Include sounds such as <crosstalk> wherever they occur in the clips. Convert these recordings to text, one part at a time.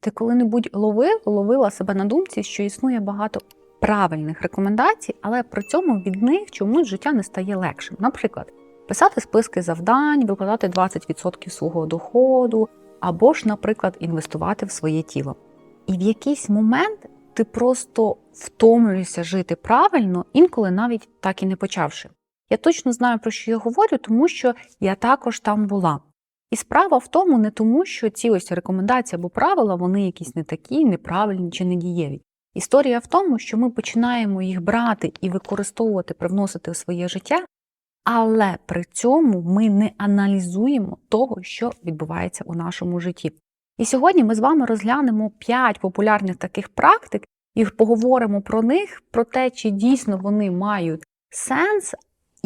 Ти коли-небудь ловив, ловила себе на думці, що існує багато правильних рекомендацій, але при цьому від них чомусь життя не стає легшим. Наприклад, писати списки завдань, викладати 20% свого доходу, або ж, наприклад, інвестувати в своє тіло. І в якийсь момент ти просто втомлюєшся жити правильно, інколи навіть так і не почавши. Я точно знаю, про що я говорю, тому що я також там була. І справа в тому не тому, що ці ось рекомендації або правила вони якісь не такі, неправильні чи недієві. Історія в тому, що ми починаємо їх брати і використовувати, привносити в своє життя, але при цьому ми не аналізуємо того, що відбувається у нашому житті. І сьогодні ми з вами розглянемо 5 популярних таких практик і поговоримо про них, про те, чи дійсно вони мають сенс,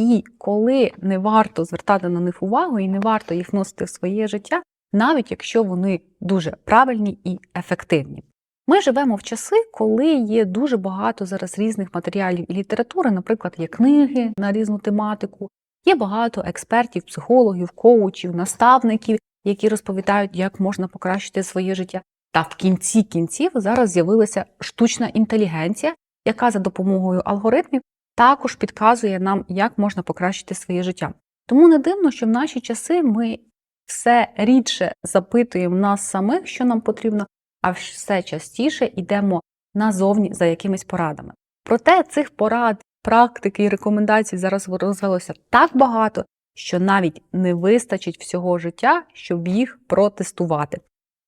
і коли не варто звертати на них увагу і не варто їх вносити в своє життя, навіть якщо вони дуже правильні і ефективні. Ми живемо в часи, коли є дуже багато зараз різних матеріалів і літератури, наприклад, є книги на різну тематику, є багато експертів, психологів, коучів, наставників, які розповідають, як можна покращити своє життя. Та в кінці кінців зараз з'явилася штучна інтелігенція, яка за допомогою алгоритмів також підказує нам, як можна покращити своє життя. Тому не дивно, що в наші часи ми все рідше запитуємо нас самих, що нам потрібно, а все частіше йдемо назовні за якимись порадами. Проте цих порад, практик і рекомендацій зараз розвелося так багато, що навіть не вистачить всього життя, щоб їх протестувати.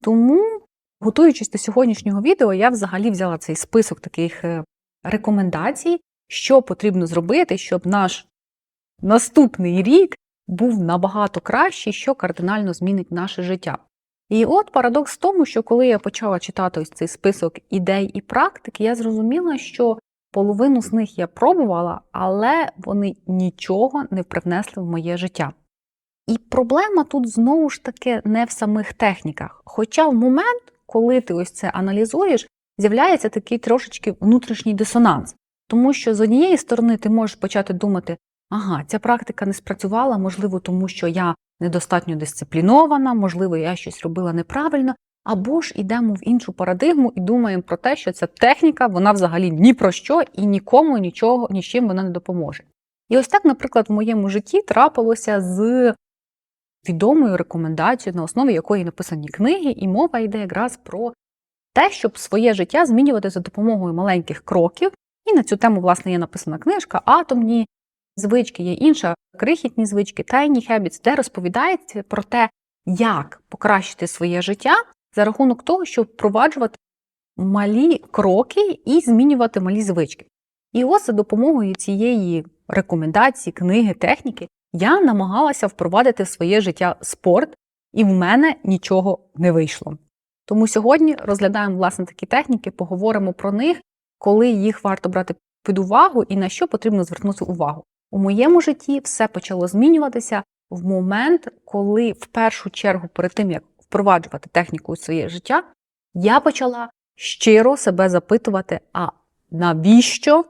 Тому, готуючись до сьогоднішнього відео, я взагалі взяла цей список таких е, рекомендацій, що потрібно зробити, щоб наш наступний рік був набагато кращий, що кардинально змінить наше життя. І от парадокс в тому, що коли я почала читати ось цей список ідей і практик, я зрозуміла, що половину з них я пробувала, але вони нічого не привнесли в моє життя. І проблема тут знову ж таки не в самих техніках. Хоча в момент, коли ти ось це аналізуєш, з'являється такий трошечки внутрішній дисонанс. Тому що з однієї сторони ти можеш почати думати, ага, ця практика не спрацювала, можливо, тому що я недостатньо дисциплінована, можливо, я щось робила неправильно, або ж ідемо в іншу парадигму і думаємо про те, що ця техніка, вона взагалі ні про що і нікому нічого, ні з чим вона не допоможе. І ось так, наприклад, в моєму житті трапилося з відомою рекомендацією, на основі якої написані книги, і мова йде якраз про те, щоб своє життя змінювати за допомогою маленьких кроків. І на цю тему, власне, є написана книжка Атомні звички, є інша крихітні звички, Tiny Habits, де розповідається про те, як покращити своє життя за рахунок того, щоб впроваджувати малі кроки і змінювати малі звички. І ось за допомогою цієї рекомендації, книги, техніки я намагалася впровадити в своє життя спорт, і в мене нічого не вийшло. Тому сьогодні розглядаємо власне такі техніки, поговоримо про них, коли їх варто брати під увагу і на що потрібно звернути увагу. У моєму житті все почало змінюватися в момент, коли в першу чергу, перед тим як впроваджувати техніку у своє життя, я почала щиро себе запитувати: а навіщо,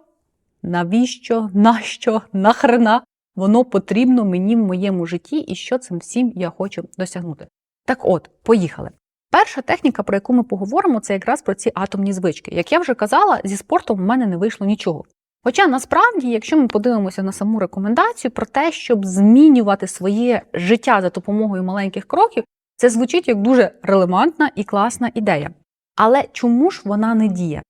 навіщо, нащо, нахрена воно потрібно мені в моєму житті і що цим всім я хочу досягнути. Так от, поїхали. Перша техніка, про яку ми поговоримо, це якраз про ці атомні звички. Як я вже казала, зі спортом в мене не вийшло нічого. Хоча насправді, якщо ми подивимося на саму рекомендацію про те, щоб змінювати своє життя за допомогою маленьких кроків, це звучить як дуже релевантна і класна ідея. Але чому ж вона не діє?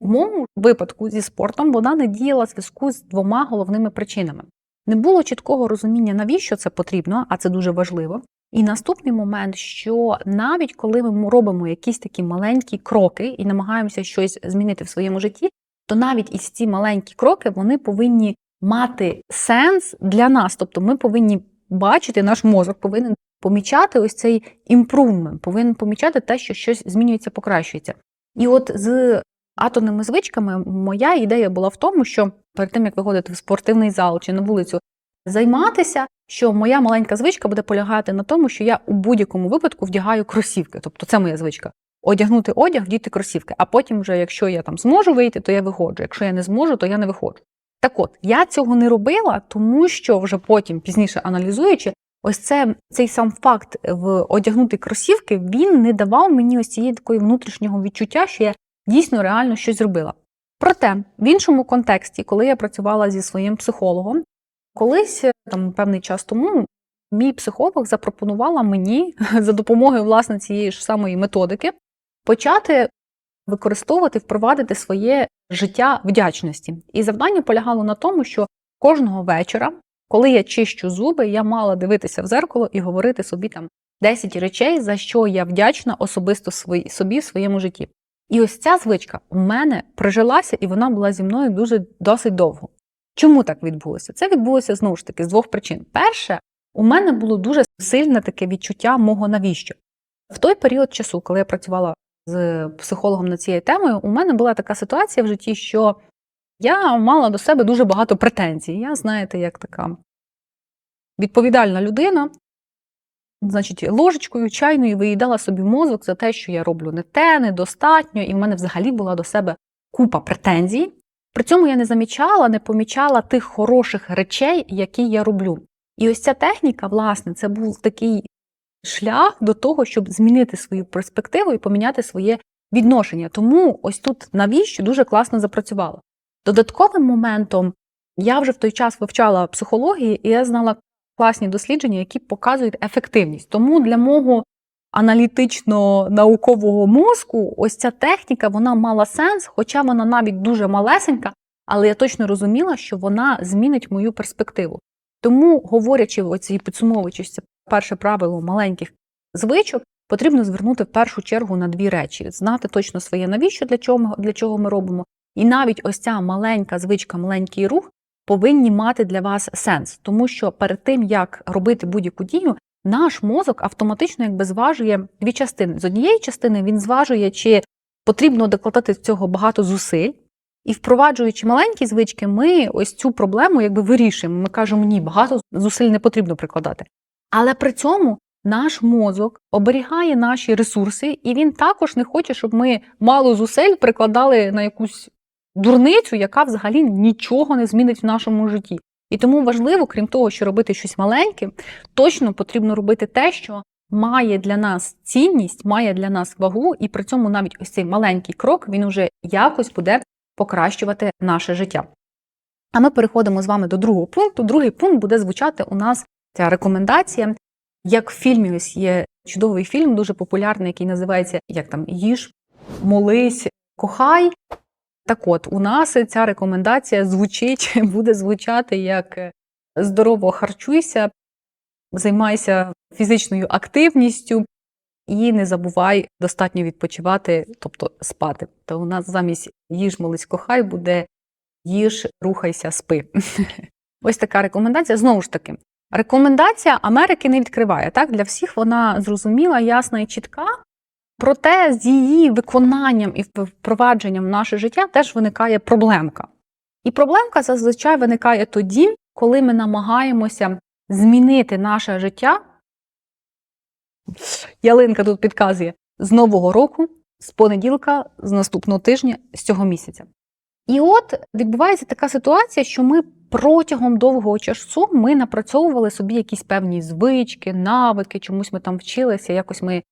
У моєму випадку зі спортом вона не діяла в зв'язку з двома головними причинами. Не було чіткого розуміння, навіщо це потрібно, а це дуже важливо. І наступний момент, що навіть коли ми робимо якісь такі маленькі кроки і намагаємося щось змінити в своєму житті, то навіть із ці маленькі кроки вони повинні мати сенс для нас. Тобто ми повинні бачити, наш мозок повинен помічати ось цей імпрувмент, повинен помічати те, що щось змінюється, покращується. І от з атомними звичками моя ідея була в тому, що перед тим як виходити в спортивний зал чи на вулицю, займатися, що моя маленька звичка буде полягати на тому, що я у будь-якому випадку вдягаю кросівки. Тобто це моя звичка. Одягнути одяг, вдіти кросівки. А потім, вже, якщо я там зможу вийти, то я виходжу. Якщо я не зможу, то я не виходжу. Так от, я цього не робила, тому що вже потім, пізніше аналізуючи, ось це цей сам факт в одягнути кросівки, він не давав мені ось цієї такої внутрішнього відчуття, що я дійсно реально щось зробила. Проте, в іншому контексті, коли я працювала зі своїм психологом, колись там певний час тому мій психолог запропонувала мені <laughs> за допомогою власне цієї ж самої методики почати використовувати, впровадити своє життя вдячності. І завдання полягало на тому, що кожного вечора, коли я чищу зуби, я мала дивитися в зеркало і говорити собі там 10 речей, за що я вдячна особисто собі в своєму житті. І ось ця звичка у мене прижилася, і вона була зі мною дуже досить довго. Чому так відбулося? Це відбулося знову ж таки з двох причин. Перше, у мене було дуже сильне таке відчуття мого навіщо. В той період часу, коли я працювала з психологом над цією темою, у мене була така ситуація в житті, що я мала до себе дуже багато претензій. Я, знаєте, як така відповідальна людина, значить, ложечкою чайною виїдала собі мозок за те, що я роблю не те, недостатньо, і в мене взагалі була до себе купа претензій. При цьому я не замічала, не помічала тих хороших речей, які я роблю. І ось ця техніка, власне, це був такий шлях до того, щоб змінити свою перспективу і поміняти своє відношення. Тому ось тут навіщо дуже класно запрацювало. Додатковим моментом я вже в той час вивчала психологію, і я знала класні дослідження, які показують ефективність. Тому для мого аналітично-наукового мозку ось ця техніка вона мала сенс, хоча вона навіть дуже малесенька, але я точно розуміла, що вона змінить мою перспективу. Тому, говорячи оці підсумовуючи це перше правило маленьких звичок, потрібно звернути в першу чергу на дві речі: знати точно своє навіщо для чого, для чого ми робимо. І навіть ось ця маленька звичка, маленький рух повинні мати для вас сенс, тому що перед тим як робити будь-яку дію, наш мозок автоматично якби зважує дві частини. З однієї частини він зважує, чи потрібно докладати з цього багато зусиль. І впроваджуючи маленькі звички, ми ось цю проблему якби вирішуємо. Ми кажемо, ні, багато зусиль не потрібно прикладати. Але при цьому наш мозок оберігає наші ресурси, і він також не хоче, щоб ми мало зусиль прикладали на якусь дурницю, яка взагалі нічого не змінить в нашому житті. І тому важливо, крім того, що робити щось маленьке, точно потрібно робити те, що має для нас цінність, має для нас вагу, і при цьому навіть ось цей маленький крок він вже якось буде покращувати наше життя. А ми переходимо з вами до другого пункту. Другий пункт буде звучати у нас ця рекомендація. Як в фільмі ось є чудовий фільм, дуже популярний, який називається Як там їж, молись, кохай. Так от, у нас ця рекомендація звучить, <laughs> буде звучати як здорово харчуйся, займайся фізичною активністю і не забувай достатньо відпочивати, тобто спати. То у нас замість їж, молись, кохай буде їж, рухайся, спи. <laughs> Ось така рекомендація. Знову ж таки, рекомендація Америки не відкриває. Так? Для всіх вона зрозуміла, ясна і чітка. Проте з її виконанням і впровадженням в наше життя теж виникає проблемка. І проблемка зазвичай виникає тоді, коли ми намагаємося змінити наше життя. Ялинка тут підказує з нового року, з понеділка, з наступного тижня, з цього місяця. І от відбувається така ситуація, що ми протягом довгого часу ми напрацьовували собі якісь певні звички, навики, чомусь ми там вчилися, якось ми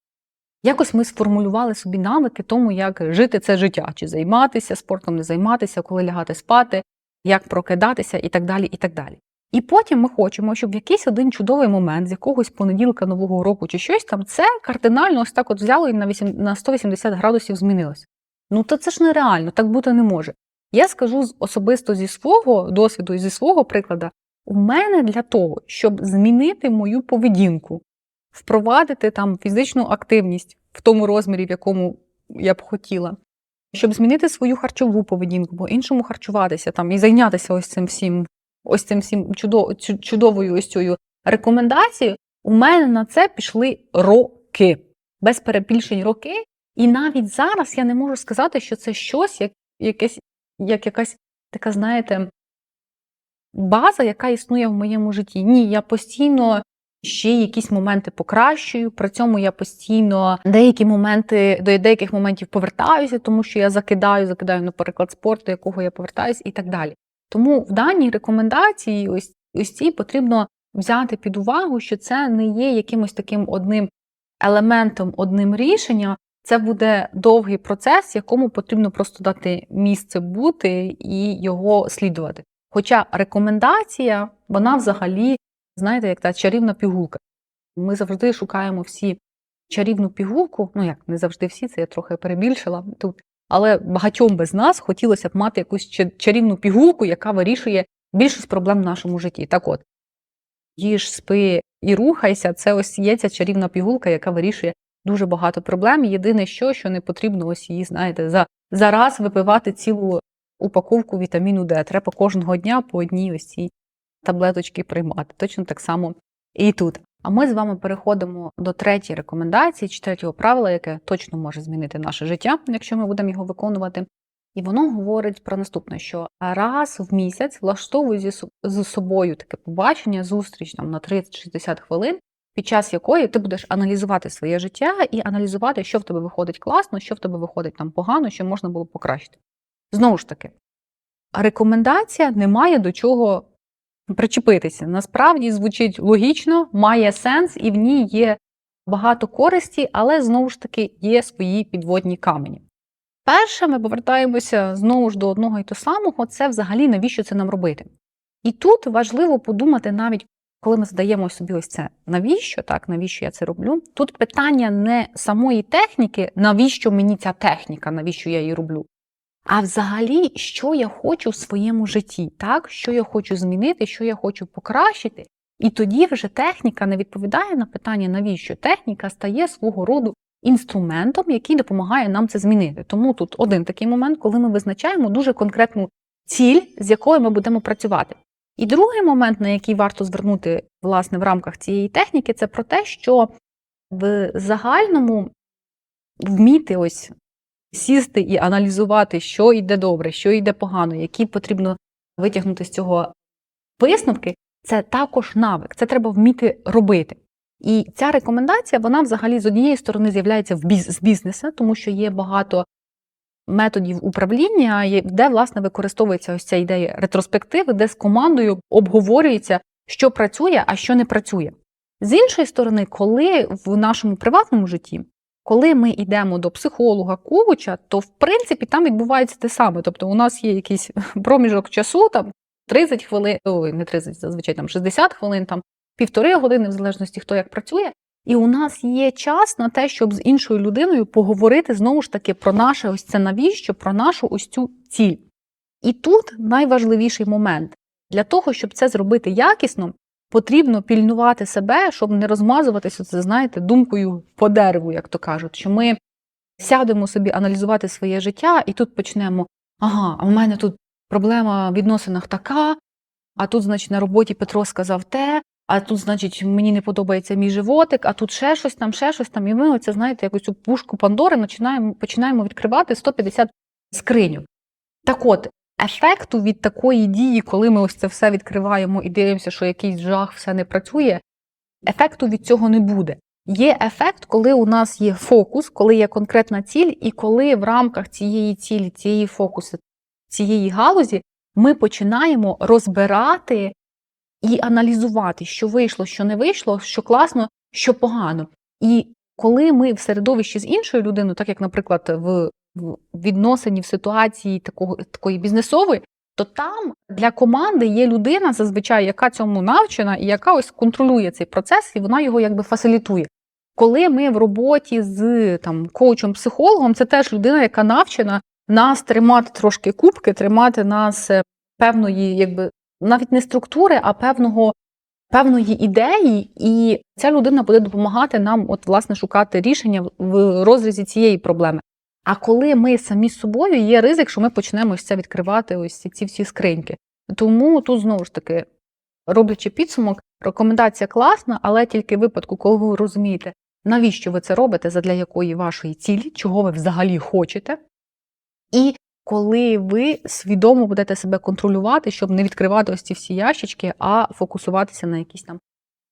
Якось ми сформулювали собі навики тому, як жити це життя, чи займатися спортом, не займатися, коли лягати спати, як прокидатися і так далі. І так далі. І потім ми хочемо, щоб в якийсь один чудовий момент з якогось понеділка нового року чи щось там, це кардинально ось так от взяло і на 8, 180 градусів змінилося. Ну то це ж нереально, так бути не може. Я скажу особисто зі свого досвіду і зі свого прикладу, у мене для того, щоб змінити мою поведінку, впровадити там фізичну активність в тому розмірі, в якому я б хотіла, щоб змінити свою харчову поведінку, бо іншому харчуватися там і зайнятися ось цим всім, ось цим всім чудов, чудовою ось цією рекомендацією, у мене на це пішли роки, без перебільшень роки. І навіть зараз я не можу сказати, що це щось, як якесь, як якась така, знаєте, база, яка існує в моєму житті. Ні, я постійно ще якісь моменти покращую. При цьому я постійно деякі моменти до деяких моментів повертаюся, тому що я закидаю, закидаю, наприклад, спорт, до якого я повертаюся, і так далі. Тому в даній рекомендації, ось ось цій потрібно взяти під увагу, що це не є якимось таким одним елементом, одним рішенням. Це буде довгий процес, якому потрібно просто дати місце бути і його слідувати. Хоча рекомендація, вона взагалі, знаєте, як та чарівна пігулка. Ми завжди шукаємо всі чарівну пігулку. Ну як не завжди всі, це я трохи перебільшила тут. Але багатьом без нас хотілося б мати якусь чарівну пігулку, яка вирішує більшість проблем в нашому житті. Так от, їж, спи і рухайся, це ось є ця чарівна пігулка, яка вирішує дуже багато проблем. Єдине, що, що не потрібно ось її, знаєте, за, за раз випивати цілу упаковку вітаміну Д. Треба кожного дня по одній ось цій таблеточки приймати. Точно так само і тут. А ми з вами переходимо до третьої рекомендації, чи третього правила, яке точно може змінити наше життя, якщо ми будемо його виконувати. І воно говорить про наступне: що раз в місяць влаштовуй зі з собою таке побачення, зустріч там на 30-60 хвилин, під час якої ти будеш аналізувати своє життя і аналізувати, що в тебе виходить класно, що в тебе виходить там погано, що можна було покращити. Знову ж таки, рекомендація не має до чого причепитися. Насправді звучить логічно, має сенс, і в ній є багато користі, але знову ж таки є свої підводні камені. Перше, ми повертаємося знову ж до одного і того самого, це взагалі навіщо це нам робити. І тут важливо подумати навіть, коли ми задаємо собі ось це, навіщо так, навіщо я це роблю? Тут питання не самої техніки, навіщо мені ця техніка, навіщо я її роблю, а взагалі, що я хочу в своєму житті, так? що я хочу змінити, що я хочу покращити. І тоді вже техніка не відповідає на питання, навіщо техніка стає свого роду інструментом, який допомагає нам це змінити. Тому тут один такий момент, коли ми визначаємо дуже конкретну ціль, з якою ми будемо працювати. І другий момент, на який варто звернути власне в рамках цієї техніки, це про те, що в загальному вміти ось сісти і аналізувати, що йде добре, що йде погано, які потрібно витягнути з цього висновки, це також навик. Це треба вміти робити. І ця рекомендація, вона взагалі з однієї сторони з'являється в біз, з бізнесу, тому що є багато методів управління, де власне використовується ось ця ідея ретроспективи, де з командою обговорюється, що працює, а що не працює. З іншої сторони, коли в нашому приватному житті, коли ми йдемо до психолога, коуча, то в принципі там відбувається те саме. Тобто, у нас є якийсь <laughs> проміжок часу, там 30 хвилин, ой, не 30, зазвичай там 60 хвилин, там півтори години, в залежності хто як працює. І у нас є час на те, щоб з іншою людиною поговорити знову ж таки про наше ось це навіщо, про нашу ось цю ціль. І тут найважливіший момент для того, щоб це зробити якісно, потрібно пільнувати себе, щоб не розмазуватися, це знаєте, думкою по дереву, як то кажуть, що ми сядемо собі аналізувати своє життя, і тут почнемо: ага, а в мене тут проблема в відносинах така, а тут, значить, на роботі Петро сказав те, а тут, значить, мені не подобається мій животик, а тут ще щось там, ще щось там. І ми оце, знаєте, якусь цю пушку Пандори починаємо, починаємо відкривати 150 скриньок. Так от, ефекту від такої дії, коли ми ось це все відкриваємо і дивимося, що якийсь жах, все не працює, ефекту від цього не буде. Є ефект, коли у нас є фокус, коли є конкретна ціль, і коли в рамках цієї цілі, цієї фокусу, цієї галузі ми починаємо розбирати і аналізувати, що вийшло, що не вийшло, що класно, що погано. І коли ми в середовищі з іншою людиною, так як, наприклад, в відносині, в ситуації такого, такої бізнесової, то там для команди є людина, зазвичай, яка цьому навчена, і яка ось контролює цей процес, і вона його якби фасилітує. Коли ми в роботі з там коучем-психологом, це теж людина, яка навчена нас тримати трошки кубки, тримати нас е, певної, якби навіть не структури, а певного. Певної ідеї, і ця людина буде допомагати нам, от власне, шукати рішення в розрізі цієї проблеми. А коли ми самі з собою, є ризик, що ми почнемо ось це відкривати, ось ці всі скриньки. Тому тут знову ж таки, роблячи підсумок, рекомендація класна, але тільки в випадку, коли ви розумієте, навіщо ви це робите, задля якої вашої цілі, чого ви взагалі хочете. І коли ви свідомо будете себе контролювати, щоб не відкривати ось ці всі ящички, а фокусуватися на якійсь там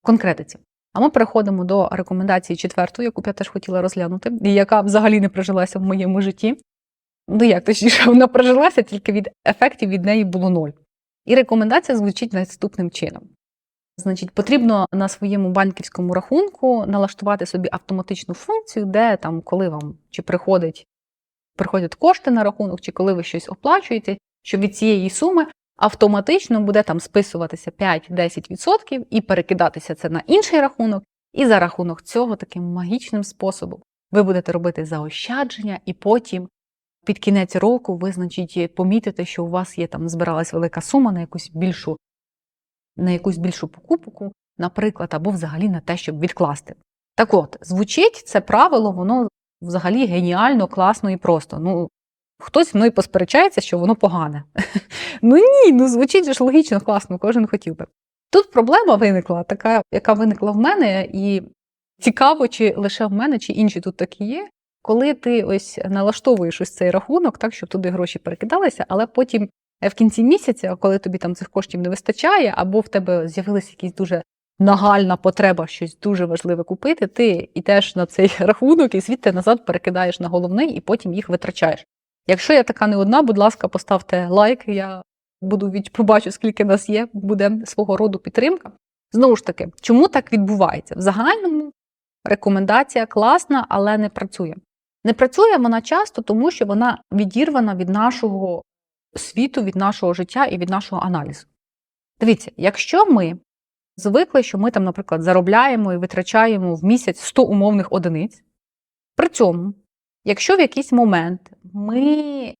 конкретиці. А ми переходимо до рекомендації четвертої, яку б я теж хотіла розглянути, і яка взагалі не прижилася в моєму житті. Ну як точніше, вона прижилася, тільки від ефектів від неї було ноль. І рекомендація звучить наступним чином: Значить, потрібно на своєму банківському рахунку налаштувати собі автоматичну функцію, де там, коли вам чи приходить, приходять кошти на рахунок, чи коли ви щось оплачуєте, що від цієї суми автоматично буде там списуватися 5-10% і перекидатися це на інший рахунок. І за рахунок цього таким магічним способом ви будете робити заощадження, і потім під кінець року ви, значить, помітите, що у вас є там збиралась велика сума на якусь більшу, на якусь більшу покупку, наприклад, або взагалі на те, щоб відкласти. Так от, звучить це правило, воно взагалі геніально, класно і просто. Ну, хтось мною посперечається, що воно погане. <laughs> Ну ні, ну звучить ж логічно, класно, кожен хотів би. Тут проблема виникла, така, яка виникла в мене, і цікаво, чи лише в мене, чи інші тут такі є. Коли ти ось налаштовуєш ось цей рахунок, так, щоб туди гроші перекидалися, але потім е, в кінці місяця, коли тобі там цих коштів не вистачає, або в тебе з'явилася якась дуже нагальна потреба щось дуже важливе купити, ти йдеш на цей <laughs> рахунок і звідти назад перекидаєш на головний і потім їх витрачаєш. Якщо я така не одна, будь ласка, поставте лайк, я буду від... побачу, скільки нас є, буде свого роду підтримка. Знову ж таки, чому так відбувається? В загальному рекомендація класна, але не працює. Не працює вона часто, тому що вона відірвана від нашого світу, від нашого життя і від нашого аналізу. Дивіться, якщо ми звикли, що ми там, наприклад, заробляємо і витрачаємо в місяць 100 умовних одиниць, при цьому, якщо в якийсь момент ми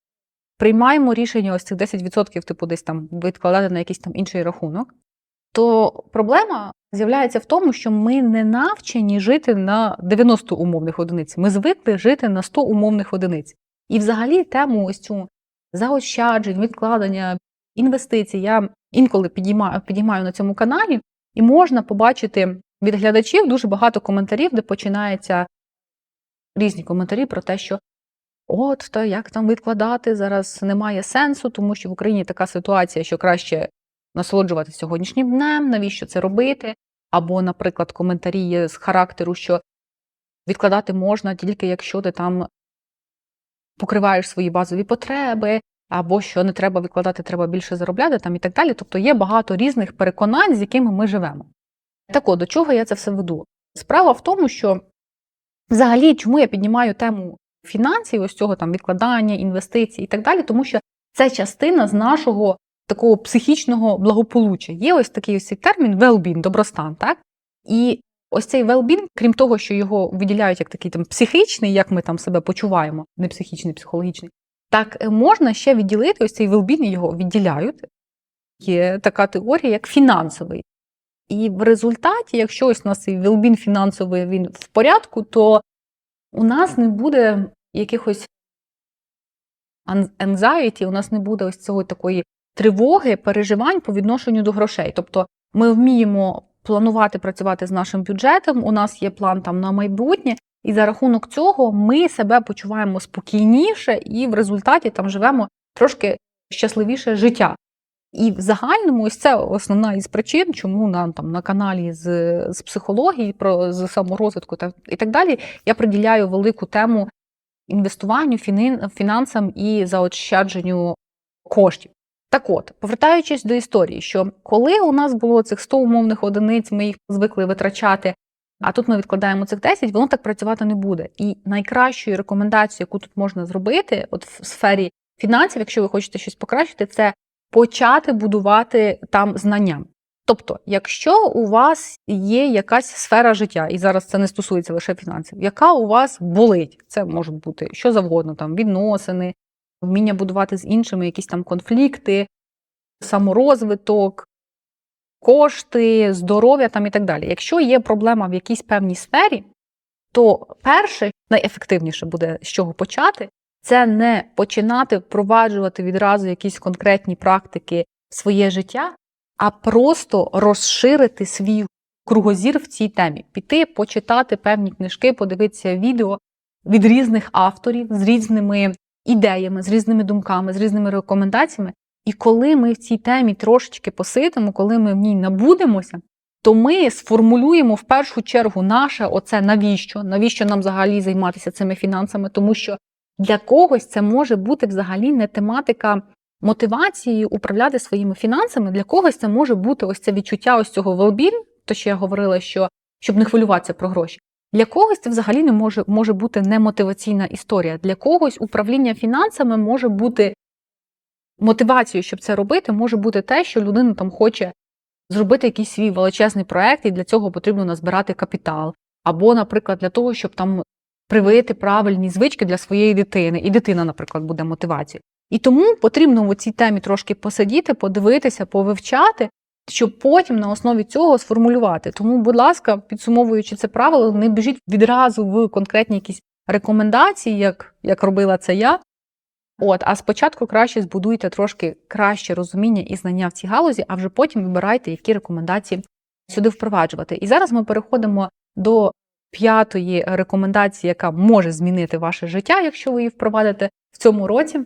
приймаємо рішення ось цих 10%, типу, десь там відкладати на якийсь там інший рахунок, то проблема з'являється в тому, що ми не навчені жити на 90 умовних одиниць. Ми звикли жити на 100 умовних одиниць. І взагалі тему ось цю заощаджень, відкладення, інвестицій я інколи підіймаю, підіймаю на цьому каналі, і можна побачити від глядачів дуже багато коментарів, де починаються різні коментарі про те, що от то як там відкладати зараз немає сенсу, тому що в Україні така ситуація, що краще насолоджуватися сьогоднішнім днем, навіщо це робити? Або, наприклад, коментарі з характеру, що відкладати можна тільки якщо ти там покриваєш свої базові потреби, або що не треба відкладати, треба більше заробляти там і так далі. Тобто є багато різних переконань, з якими ми живемо. Так от, до чого я це все веду? Справа в тому, що взагалі, чому я піднімаю тему фінансів, ось цього там відкладання, інвестицій і так далі, тому що це частина з нашого такого психічного благополуччя. Є ось такий ось цей термін well-being, добростан, так? І ось цей well-being, крім того, що його виділяють як такий там психічний, як ми там себе почуваємо, не психічний, психологічний, так е, можна ще відділити ось цей well-being, його відділяють. Є така теорія, як фінансовий. І в результаті, якщо ось у нас цей well-being фінансовий він в порядку, то у нас не буде якихось anxiety, у нас не буде ось цього такої тривоги, переживань по відношенню до грошей. Тобто ми вміємо планувати працювати з нашим бюджетом, у нас є план там на майбутнє, і за рахунок цього ми себе почуваємо спокійніше і в результаті там живемо трошки щасливіше життя. І в загальному ось це основна із причин, чому нам там на каналі з з психології, про з саморозвитку та і так далі, я приділяю велику тему інвестуванню, фінансам і заощадженню коштів. Так от, повертаючись до історії, що коли у нас було цих 100 умовних одиниць, ми їх звикли витрачати, а тут ми відкладаємо цих 10, воно так працювати не буде. І найкращою рекомендацією, яку тут можна зробити, от в сфері фінансів, якщо ви хочете щось покращити, це почати будувати там знання. Тобто, якщо у вас є якась сфера життя, і зараз це не стосується лише фінансів, яка у вас болить, це може бути що завгодно, там відносини, вміння будувати з іншими якісь там конфлікти, саморозвиток, кошти, здоров'я там і так далі. Якщо є проблема в якійсь певній сфері, то перше, найефективніше буде з чого почати, це не починати впроваджувати відразу якісь конкретні практики в своє життя, а просто розширити свій кругозір в цій темі, піти, почитати певні книжки, подивитися відео від різних авторів з різними ідеями, з різними думками, з різними рекомендаціями. І коли ми в цій темі трошечки посидимо, коли ми в ній набудемося, то ми сформулюємо в першу чергу наше оце навіщо, навіщо нам взагалі займатися цими фінансами, тому що для когось це може бути взагалі не тематика мотивацією управляти своїми фінансами. Для когось це може бути ось це відчуття ось цього well-being, то що я говорила, що щоб не хвилюватися про гроші. Для когось це взагалі не може, може бути немотиваційна історія. Для когось управління фінансами може бути мотивацією, щоб це робити, може бути те, що людина там хоче зробити якийсь свій величезний проект, і для цього потрібно назбирати капітал. Або, наприклад, для того, щоб там привити правильні звички для своєї дитини, і дитина, наприклад, буде мотивацією. І тому потрібно в цій темі трошки посидіти, подивитися, повивчати, щоб потім на основі цього сформулювати. Тому, будь ласка, підсумовуючи це правило, не біжіть відразу в конкретні якісь рекомендації, як, як робила це я. От, а спочатку краще збудуйте трошки краще розуміння і знання в цій галузі, а вже потім вибирайте, які рекомендації сюди впроваджувати. І зараз ми переходимо до п'ятої рекомендації, яка може змінити ваше життя, якщо ви її впровадите в цьому році.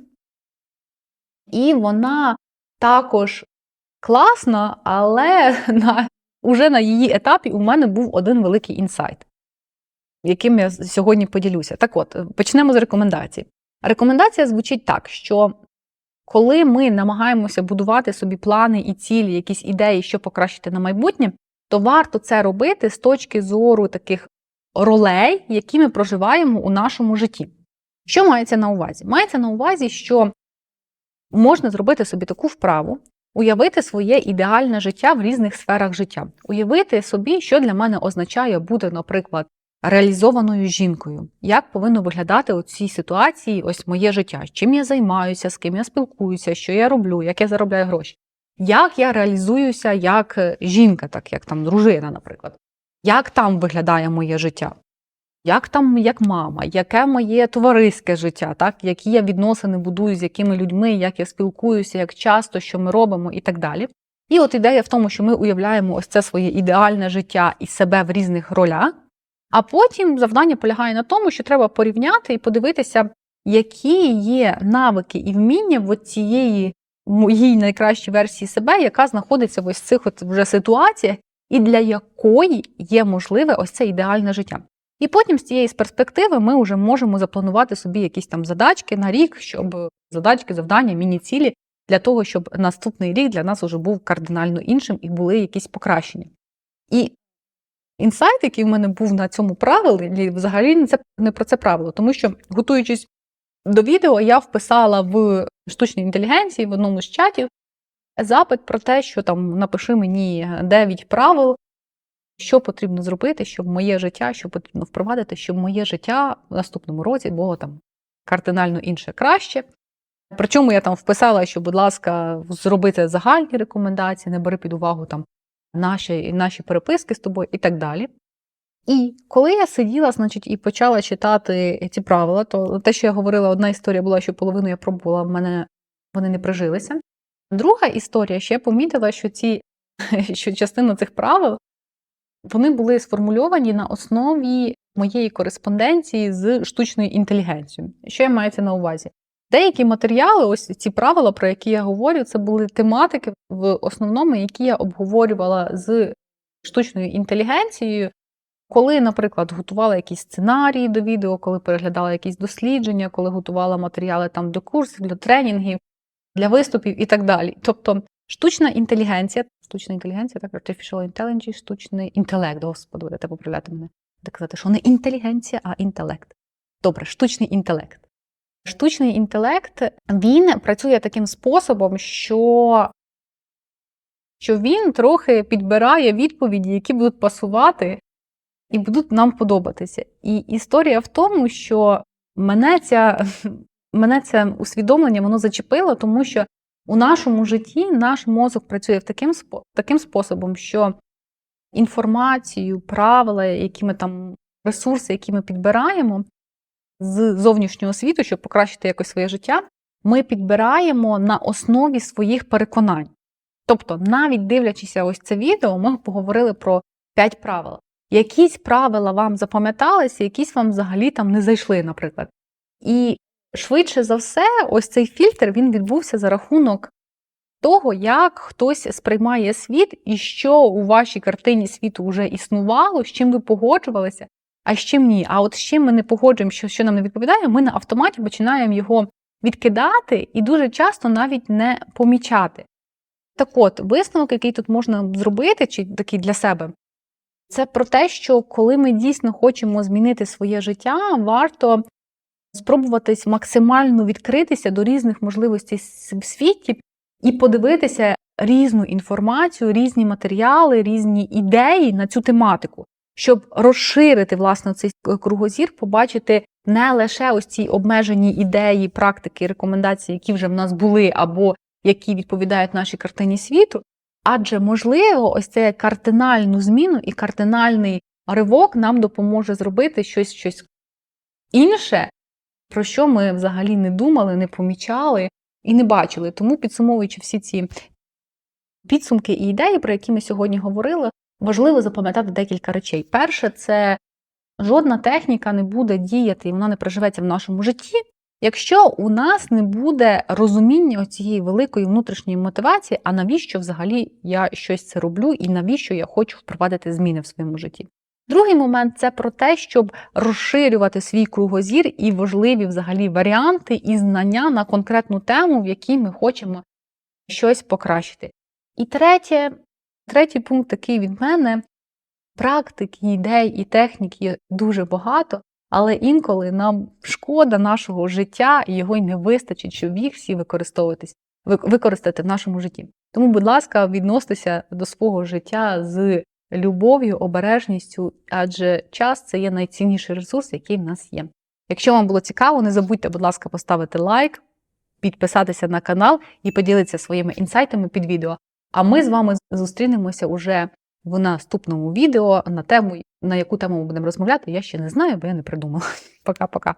І вона також класна, але <laughs> на, уже на її етапі у мене був один великий інсайт, яким я сьогодні поділюся. Так от, почнемо з рекомендацій. Рекомендація звучить так, що коли ми намагаємося будувати собі плани і цілі, якісь ідеї, що покращити на майбутнє, то варто це робити з точки зору таких ролей, які ми проживаємо у нашому житті. Що мається на увазі? Мається на увазі, що можна зробити собі таку вправу, уявити своє ідеальне життя в різних сферах життя, уявити собі, що для мене означає бути, наприклад, реалізованою жінкою. Як повинно виглядати у цій ситуації ось моє життя? Чим я займаюся, з ким я спілкуюся, що я роблю, як я заробляю гроші? Як я реалізуюся як жінка, так як там дружина, наприклад? Як там виглядає моє життя? Як там як мама, яке моє товариське життя, так? які я відносини будую з якими людьми, як я спілкуюся, як часто, що ми робимо і так далі. І от ідея в тому, що ми уявляємо ось це своє ідеальне життя і себе в різних ролях, а потім завдання полягає на тому, що треба порівняти і подивитися, які є навики і вміння в цієї моїй найкращій версії себе, яка знаходиться в ось цих от вже ситуаціях, і для якої є можливе ось це ідеальне життя. І потім з цієї перспективи ми вже можемо запланувати собі якісь там задачки на рік, щоб задачки, завдання, міні-цілі для того, щоб наступний рік для нас вже був кардинально іншим і були якісь покращення. І інсайт, який в мене був на цьому правилі, взагалі не це не про це правило, тому що, готуючись до відео, я вписала в штучній інтелігенції в одному з чатів запит про те, що там напиши мені 9 правил, що потрібно зробити, щоб моє життя, що потрібно впровадити, щоб моє життя в наступному році було там кардинально інше краще. Причому я там вписала, що, будь ласка, зробити загальні рекомендації, не бери під увагу там наші наші переписки з тобою і так далі. І коли я сиділа, значить, і почала читати ці правила, то те, що я говорила, одна історія була, що половину я пробувала, в мене вони не прижилися. Друга історія, що я помітила, що ці <laughs> що частина цих правил вони були сформульовані на основі моєї кореспонденції з штучною інтелігенцією. Що я маю це на увазі? Деякі матеріали, ось ці правила, про які я говорю, це були тематики в основному, які я обговорювала з штучною інтелігенцією, коли, наприклад, готувала якісь сценарії до відео, коли переглядала якісь дослідження, коли готувала матеріали там до курсів, для тренінгів, для виступів і так далі. Тобто штучна інтелігенція, штучна інтелігенція, так, artificial intelligence, штучний інтелект, господи, будете поправляти мене. Так казати, що не інтелігенція, а інтелект. Добре, штучний інтелект. Штучний інтелект він працює таким способом, що що він трохи підбирає відповіді, які будуть пасувати і будуть нам подобатися. І історія в тому, що мене ця, мене це усвідомлення воно зачепило, тому що у нашому житті наш мозок працює в таким таким способом, що інформацію, правила, які ми там, ресурси, які ми підбираємо з зовнішнього світу, щоб покращити якось своє життя, ми підбираємо на основі своїх переконань. Тобто, навіть дивлячися ось це відео, ми поговорили про 5 правил. Якісь правила вам запам'яталися, якісь вам взагалі там не зайшли, наприклад. І швидше за все, ось цей фільтр він відбувся за рахунок того, як хтось сприймає світ і що у вашій картині світу вже існувало, з чим ви погоджувалися, а з чим ні. А от з чим ми не погоджуємо, що що нам не відповідає, ми на автоматі починаємо його відкидати і дуже часто навіть не помічати. Так от, висновок, який тут можна зробити, чи такий для себе, це про те, що коли ми дійсно хочемо змінити своє життя, варто спробувати максимально відкритися до різних можливостей в світі і подивитися різну інформацію, різні матеріали, різні ідеї на цю тематику, щоб розширити власне цей кругозір, побачити не лише ось ці обмежені ідеї, практики, рекомендації, які вже в нас були, або які відповідають нашій картині світу. Адже можливо, ось це кардинальну зміну і кардинальний ривок нам допоможе зробити щось щось інше, про що ми взагалі не думали, не помічали і не бачили. Тому, підсумовуючи всі ці підсумки і ідеї, про які ми сьогодні говорили, важливо запам'ятати декілька речей. Перше, це жодна техніка не буде діяти і вона не приживеться в нашому житті, якщо у нас не буде розуміння цієї великої внутрішньої мотивації, а навіщо взагалі я щось це роблю і навіщо я хочу впровадити зміни в своєму житті. Другий момент це про те, щоб розширювати свій кругозір і важливі взагалі варіанти і знання на конкретну тему, в якій ми хочемо щось покращити. І третє, третій пункт такий від мене: практик, ідей і технік є дуже багато, але інколи нам шкода нашого життя і його й не вистачить, щоб їх всі використовуватись, використати в нашому житті. Тому, будь ласка, відноситеся до свого життя з любов'ю, обережністю, адже час це є найцінніший ресурс, який в нас є. Якщо вам було цікаво, не забудьте, будь ласка, поставити лайк, підписатися на канал і поділитися своїми інсайтами під відео. А ми з вами зустрінемося уже в наступному відео на тему, на яку тему ми будемо розмовляти, я ще не знаю, бо я не придумала. <laughs> Пока-пока.